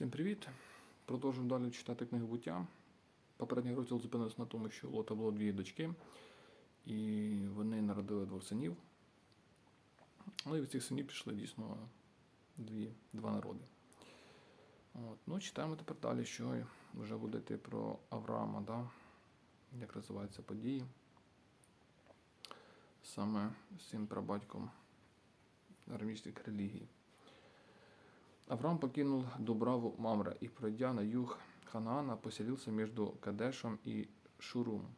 Всім привіт! Продовжуємо далі читати книгу буття. Попередній розділ зупинився на тому, що у Лота було дві дочки, і вони народили двох синів. Ну і від цих синів пішли дійсно дві, два народи. От. Ну, читаємо тепер далі, що вже буде йти про Авраама, да? як розвиваються події. Саме з цим прабатьком арамійських релігій. Авраам покинул Дубраву Мамра и, пройдя на юг Ханаана, поселился между Кадешем и Шурум.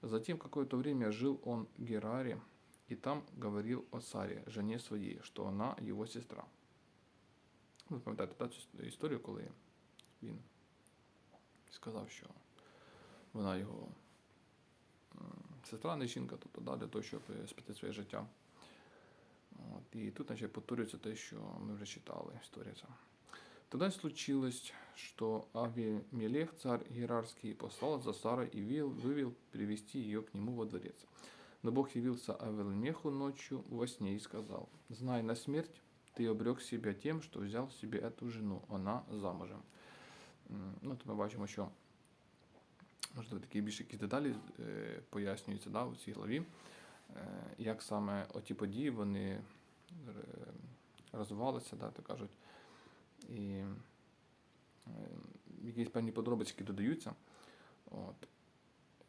Затем какое-то время жил он в Гераре, и там говорил о Саре, жене своей, что она его сестра. Ви пам'ятаєте та, цю історію, коли він сказав, що вона його сестра, не жінка, тобто да, для того, щоб спасти своє життя. От, і тут значить, повторюється те, що ми вже читали, історія ця. Тогда случилось, что Авимелех, царь Герарский, послал за Сарой и вывел, вывел привести ее к нему во дворец. Но Бог явился Авелмеху ночью во сне и сказал, «Знай на смерть, ты обрек себя тем, что взял себе эту жену, она замужем». М, Ну, тут ми бачимо, що можливо такі більше якісь деталі е, пояснюються да, у цій главі, е, як саме оті події вони е, розвивалися, да, так кажуть, і е, якісь певні подробиці додаються. От.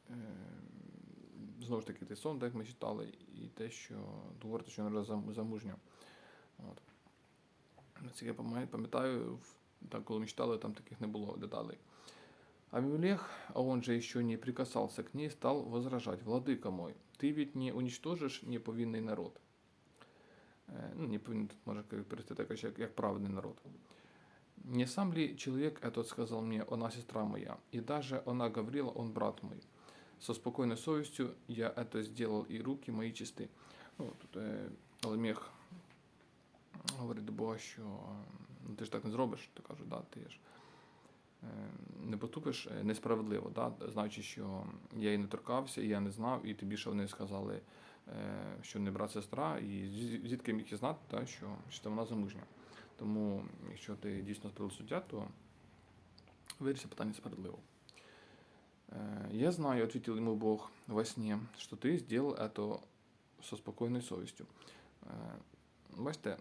Е, Знову ж таки, той сон, як ми читали, і те, що говорить, що зам- замужня. От. Наскільки я пам'ятаю, коли ми читали, там таких не було деталей. Авимелех, а он же еще не прикасался к ней, стал возражать, «Владыка мой, ты ведь не уничтожишь неповинный народ». Е, Ну, неповинный тут може перевести так, як, як праведний народ. «Не сам ли человек этот сказал мне, она сестра моя, и даже она говорила, он брат мой? Со спокойной совестью я это сделал, и руки мої чисті». Ну, тут е, Алемех говорить до Бога, що ну, ти ж так не зробиш, то кажуть, да, ти ж не поступиш е, несправедливо, да, знаючи, що я її не торкався, і я не знав, і тобі ще вони сказали, е, що не брат сестра, і зі- звідки я міг і знати, да, що, що вона замужня. Тому, якщо ти дійсно справедливий суддя, то виріши питання справедливо. Э, Я знаю, ответил ему Бог во сне, что ты сделал это со спокійною совістю. Е, Бачите,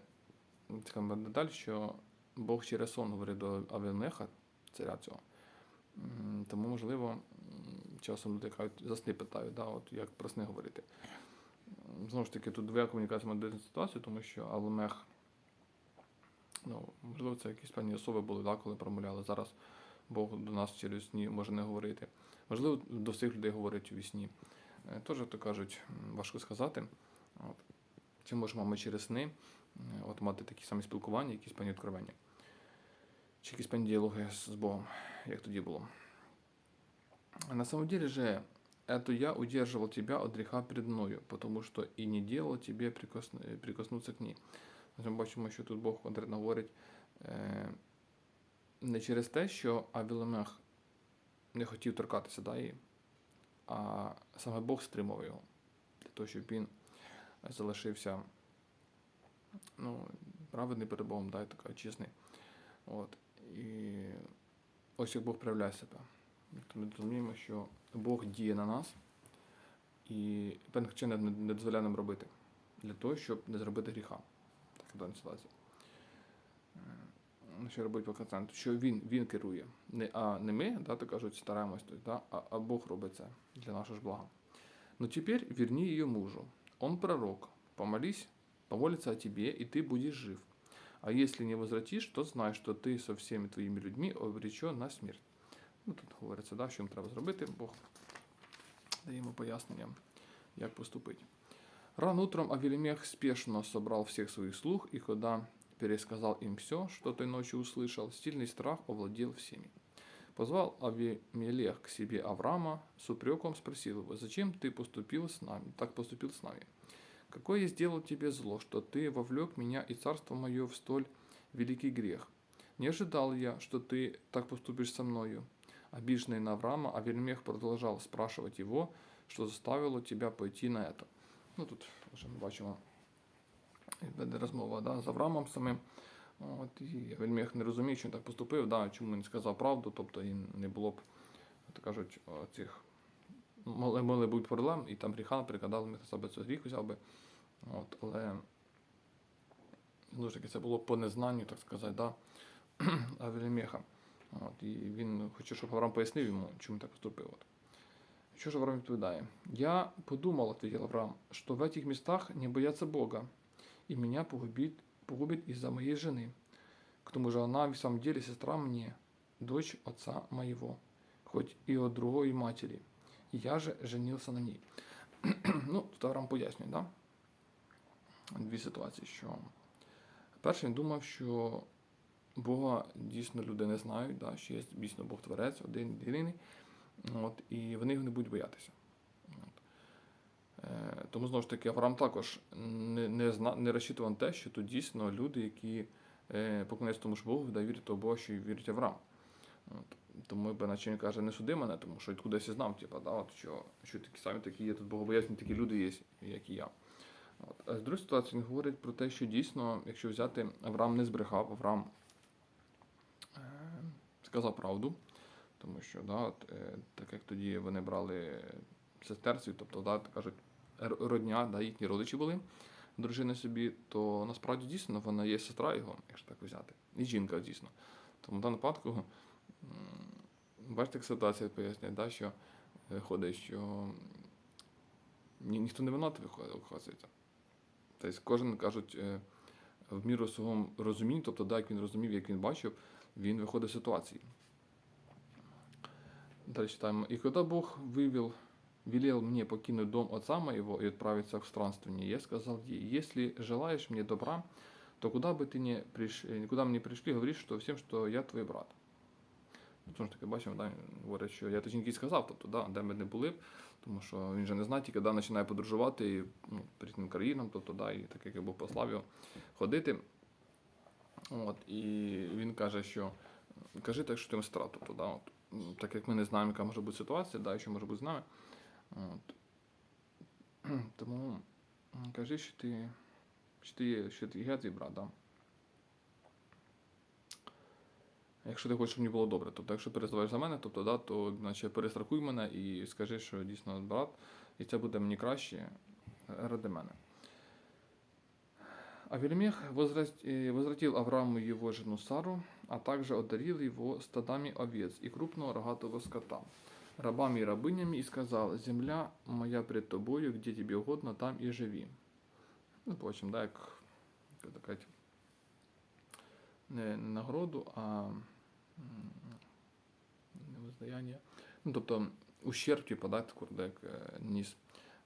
цікава деталь, що Бог через сон говорить до Авелмеха, царя цього. Тому, можливо, часом люди кажуть, засни питають, да, от як про сни говорити. Знову ж таки, тут двоя комунікація має ситуацію, тому що Авелмех, ну, можливо, це якісь певні особи були, да, коли промовляли. Зараз Бог до нас через сні може не говорити. Можливо, до всіх людей говорить у вісні. Е, Теж, то кажуть, важко сказати. От. Чи можемо ми через сни е, от, мати такі самі спілкування, якісь певні відкривання? Чи якісь певні з Богом, як тоді було? На самом деле же, это я удерживал тебя от греха перед мною, потому что и не делал тебе прикосн- прикоснуться к ней. Ми бачимо, що тут Бог конкретно говорить е, не через те, що Авілемех не хотів торкатися да, її, а саме Бог стримав його для того, щоб він залишився ну, праведний перед Богом, да, і така чесний. От. І ось як Бог проявляє себе. Тобто ми розуміємо, що Бог діє на нас і певних чинах не, дозволяє нам робити для того, щоб не зробити гріха. В даній ситуації. Ну, Що робить по акценту? Що він, він керує. Не, а не ми, да, то кажуть, стараємось, то, да, а, а Бог робить це для нашого ж блага. Но теперь верни ее мужу. Он пророк. Помолись, помолится о тебе, и ты будешь жив. А если не возвратишь, то знай, що ти со всеми твоїми людьми обречен на смерть. Ну, тут говориться, да, що їм треба зробити, Бог дає йому пояснення, як поступити. Рано утром Авелемех спешно собрал всех своих слуг, и когда пересказал им все, что той ночью услышал, сильный страх овладел всеми. Позвал Авимелех к себе Авраама, с упреком спросил его, «Зачем ты поступил с нами, так поступил с нами? Какое я сделал тебе зло, что ты вовлек меня и царство мое в столь великий грех? Не ожидал я, что ты так поступишь со мною». Обиженный на Авраама, Авельмех продолжал спрашивать его, что заставило тебя пойти на это. Ну тут вже ми бачимо веде розмова да, з Авраамом самим. От, і Авельмех не розуміє, що він так поступив, да, чому він сказав правду, тобто і не було б, так кажуть, цих могли, могли бути проблем, і там гріха прикладали на себе цей гріх взяв би. От, але знову таки це було по незнанню, так сказати, да, Авельмеха. От, і він хоче, щоб Авраам пояснив йому, чому так поступив. От. Що ж Авраам відповідає? Я подумал, ответил Авраам, что в этих местах не боятся Бога, и меня погубит, погубит из-за моей жены. К тому же она в самом деле сестра мне, дочь отца моего, хоть и от другой матери. И я же женился на ней. ну, тут Авраам пояснює, да? Дві ситуації, що перше він думав, що Бога дійсно люди не знають, да, що є дійсно Бог Творець, один єдиний. От, і вони його не будуть боятися. Е, тому знову ж таки, Авраам також не, не, зна, не розчитував на те, що тут дійсно люди, які е, поклоняються тому ж Богу, да, вірять того Бога, що й вірить Авраам. От. Тому він каже, не суди мене, тому що кудись я знав, типу, да, от, що, що такі самі такі є, тут богобоязні такі люди є, як і я. От. А з другої ситуації він говорить про те, що дійсно, якщо взяти, Авраам не збрехав, Авраам е, сказав правду. Тому що, да, от, е, так як тоді вони брали сестерців, тобто, да, кажуть, родня, да, їхні родичі були, дружини собі, то насправді дійсно вона є сестра його, якщо так взяти. І жінка дійсно. Тому в даному випадку, бачите, як ситуація пояснює, да, що виходить, що ні, ніхто не винуватий виходить, оказується. Тобто кожен кажуть е, в міру свого розуміння, тобто, да, як він розумів, як він бачив, він виходить з ситуації. Дальше читаем. «И когда Бог вывел, велел мне покинуть дом отца моего и отправиться в странствование, я сказал ей, если желаешь мне добра, то куда бы ты ни приш... э, куда мы ни пришли, говоришь, что всем, что я твой брат. Ну, Тому ж таки, бачимо, да, він говорить, що я точніше сказав, тобто, да, де ми не були, б, тому що він же не знає, тільки да, починає подорожувати і, ну, по різним країнам, тобто, да, і так як я був послав його ходити. От, і він каже, що кажи так, що ти сестра, тобто, да, от, так як ми не знаємо, яка може бути ситуація, да, і що може бути з нами. От. Тому кажи, що ти, що ти, що ти я твій брат, да. Якщо ти хочеш, щоб мені було добре, тобто якщо перездаваєш за мене, тобто, да, то наче перестрахуй мене і скажи, що дійсно брат, і це буде мені краще е, ради мене. Авельмех возврат- э, возвратил Аврааму его жену Сару, а также одарил его стадами овец и крупного рогатого скота, рабами и рабынями, и сказал, «Земля моя пред тобою, где тебе угодно, там и живи». Ну, бачимо, да, як, так не нагороду, а м, не воздаяння. Ну, тобто, ущерб, типу, да, да, як е, ніс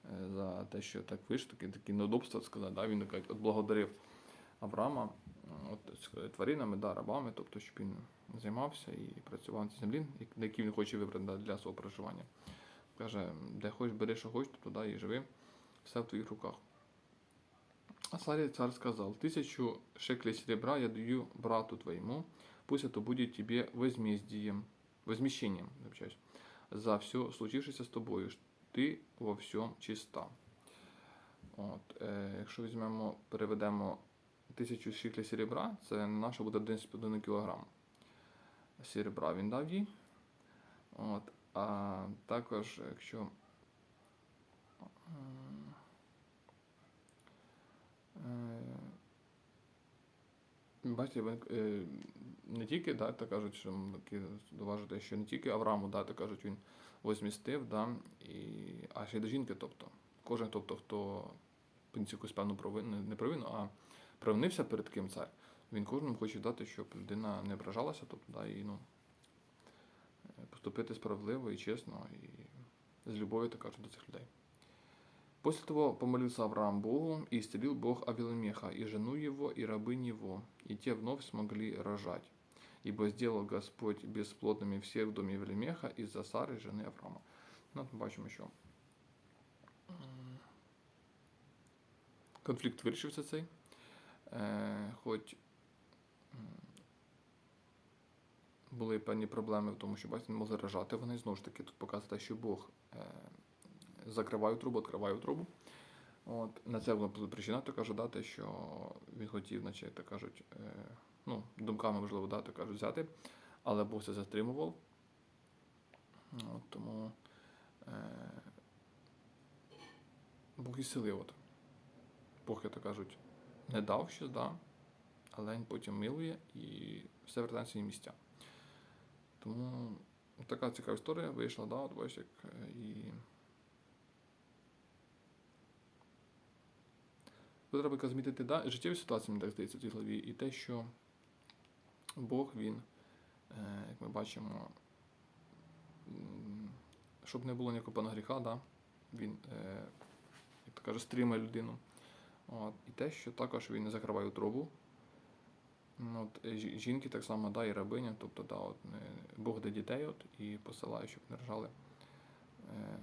е, за те, що так вийшло, такі, такі неудобства, сказати, да, він так, от благодарив Авраама от, тваринами, да, рабами, тобто, щоб він займався і працював на цій землі, як- на якій він хоче вибрати да, для свого проживання. Каже, де хочеш, бери, що хочеш, тобто, да, і живи, все в твоїх руках. А царь сказал, тысячу шеклей серебра я даю брату твоему, пусть это будет тебе возмездием, возмещением, за все случившееся з тобою, ти во всьому чиста. От, е, якщо візьмемо, переведемо тисячу шиклей серебра, це наше буде 1,5 кг серебра він дав їй. От, а також, якщо Е, Бачите, е, не тільки, да, так кажуть, що доважити, що не тільки Аврааму, да, так кажуть, він возмістив, да, і, а ще й до жінки, тобто. Кожен, тобто, хто якусь певну провину, не провину, а провинився перед ким цар, він кожному хоче дати, щоб людина не ображалася, тобто, да, і ну, е, поступити справедливо і чесно, і з любов'ю, так кажуть, до цих людей. После того помолился Авраам Богу, и исцелил Бог Авеломеха, и жену его, и рабынь его, и те вновь смогли рожать Ибо сделал Господь бесплодными всех в доме Авеломеха из-за Сары, жены Авраама. Ну, от ми бачимо, що м, конфлікт вирішився цей. Е, хоч м, були певні проблеми в тому, що бачите, не могли рожати. Вони знову ж таки тут показує те, що Бог е, закриваю трубу, відкриваю трубу. От, на це була причина така ж дати, що він хотів, наче, так кажуть, е, ну, думками, можливо, да, так кажуть, взяти, але Бог це затримував. От, тому е, Бог і силив. От. Бог, як то кажуть, не дав щось, да, але він потім милує і все вертає на місця. Тому така цікава історія вийшла, да, от бачиш, як е, і. Тут треба змітити да, життєві ситуації, мені так здається, в цій главі, і те, що Бог він, е, як ми бачимо, щоб не було ніякого пана гріха, да, він, е, як то каже, стримає людину. От, і те, що також він не закриває утробу. Ну, От, е, жінки так само, да, і рабиня, тобто да, от, Бог дає дітей от, і посилає, щоб не рожали. Е,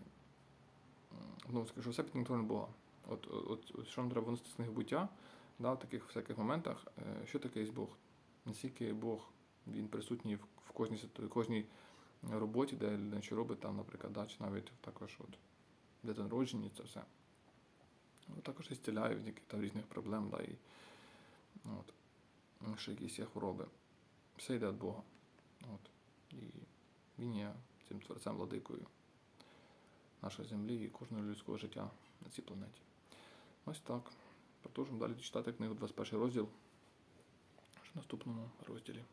ну, скажу, все під контролем Бога. От, от, от що нам треба винести з книги буття, да, в таких всяких моментах, що таке є Бог? Наскільки Бог він присутній в, в кожній, ситу- кожній роботі, де людина що робить, там, наприклад, да, чи навіть також от, де народжені, це все. Ну, також і зціляє від яких там різних проблем, да, і от, ще якісь є хвороби. Все йде від Бога. От. І він є цим творцем владикою нашої землі і кожного людського життя на цій планеті. Ось так. Продовжуємо далі читати книгу 21 розділ в наступному розділі.